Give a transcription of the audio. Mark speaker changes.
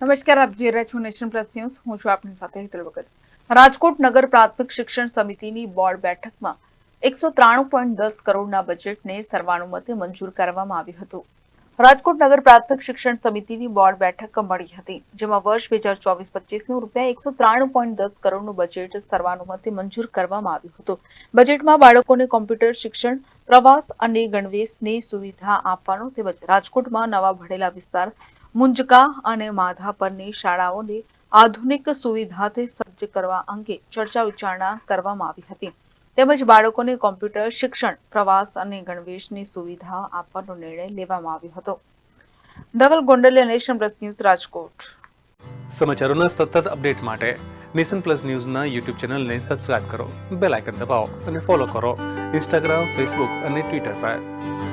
Speaker 1: નમસ્કાર, આપ જોઈ રહ્યા છો નેશન પ્લસ ન્યૂઝ. હું છું આપની સાથે હેતલ વખત રાજકોટ નગર પ્રાથમિક શિક્ષણ સમિતિની બોર્ડ બેઠકમાં એકસો ત્રાણું પોઈન્ટ દસ કરોડના બજેટને સર્વાનુમતે મંજૂર કરવામાં આવ્યું હતું. રાજકોટ નગર પ્રાથમિક શિક્ષણ સમિતિની બોર્ડ બેઠક મળી હતી, જેમાં વર્ષ બે હજાર ચોવીસ પચીસનું રૂપિયા એકસો ત્રાણું પોઈન્ટ દસ કરોડનું બજેટ સર્વાનુમતે મંજૂર કરવામાં આવ્યું હતું. બજેટમાં બાળકોને કોમ્પ્યુટર શિક્ષણ, પ્રવાસ અને ગણવેશની સુવિધા આપવાનો તેમજ રાજકોટમાં નવા ભણેલા વિસ્તાર, મુંજકા અને માધાપરની શાળાઓને આધુનિક સુવિધાથી સજ્જ કરવા અંગે ચર્ચા વિચારણા કરવામાં આવી હતી. તેમજ બાળકોને કોમ્પ્યુટર શિક્ષણ, પ્રવાસ અને ગણવેશની સુવિધા આપવાનો નિર્ણય લેવામાં આવ્યો હતો. Dhaval Gondaliya, Nation Plus News, Rajkot.
Speaker 2: સમાચારોના સતત અપડેટ માટે નેશન પ્લસ ન્યૂઝના યુટ્યુબ ચેનલને સબસ્ક્રાઇબ કરો, બેલ આઇકન દબાવો અને ફોલો કરો. ઇન્સ્ટાગ્રામ, ફેસબુક અને ટ્વિટર પર.